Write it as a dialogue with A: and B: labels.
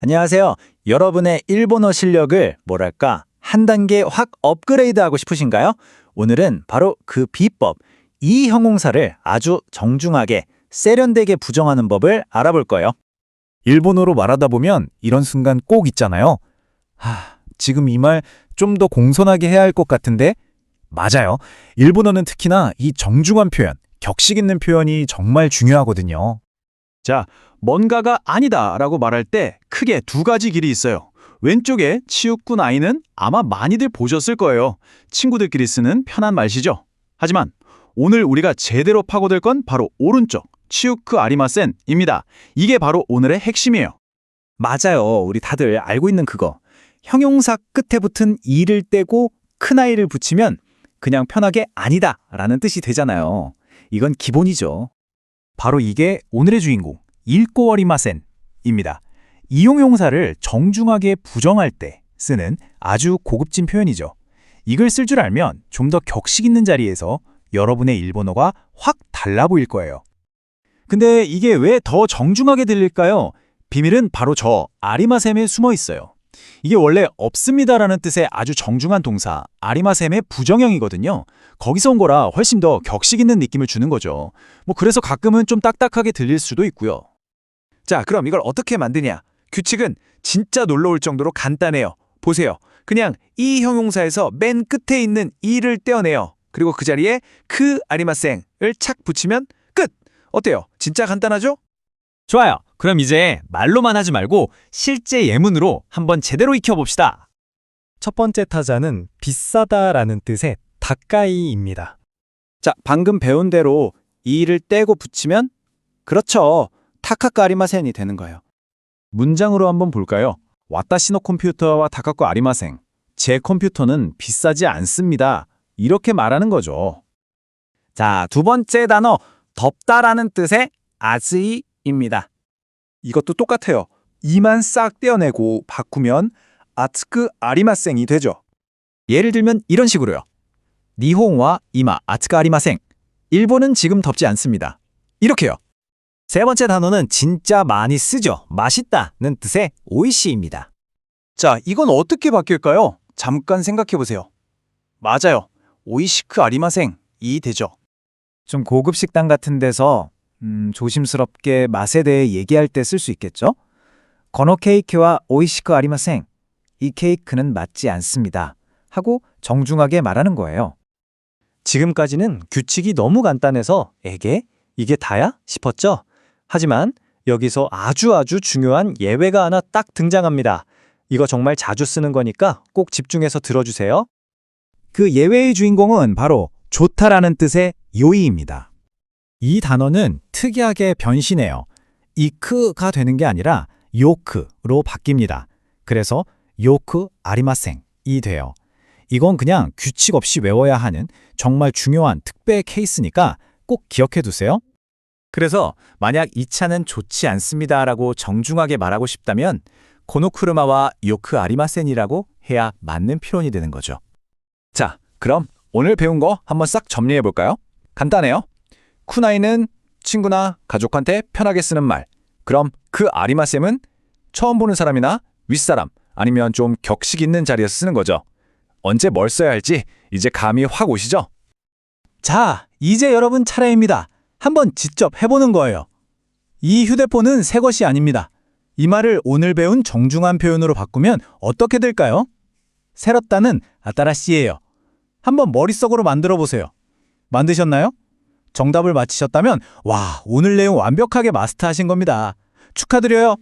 A: 안녕하세요. 여러분의 일본어 실력을 뭐랄까 한 단계 확 업그레이드하고 싶으신가요? 오늘은 바로 그 비법, 이 형용사를 아주 정중하게 세련되게 부정하는 법을 알아볼 거예요.
B: 일본어로 말하다 보면 이런 순간 꼭 있잖아요. 하, 지금 이 말 좀 더 공손하게 해야 할 것 같은데? 맞아요. 일본어는 특히나 이 정중한 표현, 격식 있는 표현이 정말 중요하거든요.
C: 자, 뭔가가 아니다 라고 말할 때 크게 두 가지 길이 있어요. 왼쪽에 치우꾼 아이는 아마 많이들 보셨을 거예요. 친구들끼리 쓰는 편한 말시죠. 하지만 오늘 우리가 제대로 파고들 건 바로 오른쪽 치우크 아리마센입니다. 이게 바로 오늘의 핵심이에요.
A: 맞아요. 우리 다들 알고 있는 그거. 형용사 끝에 붙은 이를 떼고 큰 아이를 붙이면 그냥 편하게 아니다 라는 뜻이 되잖아요. 이건 기본이죠.
B: 바로 이게 오늘의 주인공, 일꼬어리마센입니다. 이용용사를 정중하게 부정할 때 쓰는 아주 고급진 표현이죠. 이걸 쓸 줄 알면 좀 더 격식 있는 자리에서 여러분의 일본어가 확 달라 보일 거예요.
A: 근데 이게 왜 더 정중하게 들릴까요? 비밀은 바로 저 아리마셈에 숨어 있어요. 이게 원래 없습니다라는 뜻의 아주 정중한 동사 아리마셈의 부정형이거든요. 거기서 온 거라 훨씬 더 격식 있는 느낌을 주는 거죠. 뭐 그래서 가끔은 좀 딱딱하게 들릴 수도 있고요. 자, 그럼 이걸 어떻게 만드냐? 규칙은 진짜 놀라울 정도로 간단해요. 보세요. 그냥 이 형용사에서 맨 끝에 있는 이를 떼어내요. 그리고 그 자리에 그 아리마생을 착 붙이면 끝! 어때요? 진짜 간단하죠? 좋아요. 그럼 이제 말로만 하지 말고 실제 예문으로 한번 제대로 익혀봅시다.
B: 첫 번째 타자는 비싸다라는 뜻의 다까이입니다.
A: 자, 방금 배운 대로 이를 떼고 붙이면 그렇죠. 타카카 아리마센이 되는 거예요. 문장으로 한번 볼까요? 와타시노 컴퓨터와 타카코 아리마생. 제 컴퓨터는 비싸지 않습니다. 이렇게 말하는 거죠. 자, 두 번째 단어 덥다라는 뜻의 아즈이입니다. 이것도 똑같아요. 이만 싹 떼어내고 바꾸면 아츠크 아리마생이 되죠. 예를 들면 이런 식으로요. 니혼와 이마 아츠크 아리마생. 일본은 지금 덥지 않습니다. 이렇게요. 세 번째 단어는 진짜 많이 쓰죠. 맛있다는 뜻의 오이시입니다. 자, 이건 어떻게 바뀔까요? 잠깐 생각해 보세요. 맞아요. 오이시크 아리마생 이 되죠. 좀 고급 식당 같은 데서 음, 조심스럽게 맛에 대해 얘기할 때 쓸 수 있겠죠? 건어 케이크와 오이시크 아리마생. 이 케이크는 맞지 않습니다. 하고 정중하게 말하는 거예요. 지금까지는 규칙이 너무 간단해서 에게 이게 다야 싶었죠? 하지만 여기서 아주 아주 중요한 예외가 하나 딱 등장합니다. 이거 정말 자주 쓰는 거니까 꼭 집중해서 들어주세요. 그 예외의 주인공은 바로 좋다라는 뜻의 요이입니다. 이 단어는 특이하게 변신해요. 이크가 되는 게 아니라 요크로 바뀝니다. 그래서 요크 아리마생이 돼요. 이건 그냥 규칙 없이 외워야 하는 정말 중요한 특배 케이스니까 꼭 기억해 두세요. 그래서 만약 이 차는 좋지 않습니다라고 정중하게 말하고 싶다면 코노쿠르마와 요크 아리마센이라고 해야 맞는 표현이 되는 거죠. 자, 그럼 오늘 배운 거 한번 싹 정리해 볼까요? 간단해요. 쿠나이는 친구나 가족한테 편하게 쓰는 말. 그럼 그 아리마셈은 처음 보는 사람이나 윗사람 아니면 좀 격식 있는 자리에서 쓰는 거죠. 언제 뭘 써야 할지 이제 감이 확 오시죠? 자, 이제 여러분 차례입니다. 한번 직접 해보는 거예요. 이 휴대폰은 새 것이 아닙니다. 이 말을 오늘 배운 정중한 표현으로 바꾸면 어떻게 될까요? 새롭다는 아따라씨예요. 한번 머릿속으로 만들어 보세요. 만드셨나요? 정답을 맞히셨다면 와, 오늘 내용 완벽하게 마스터하신 겁니다. 축하드려요.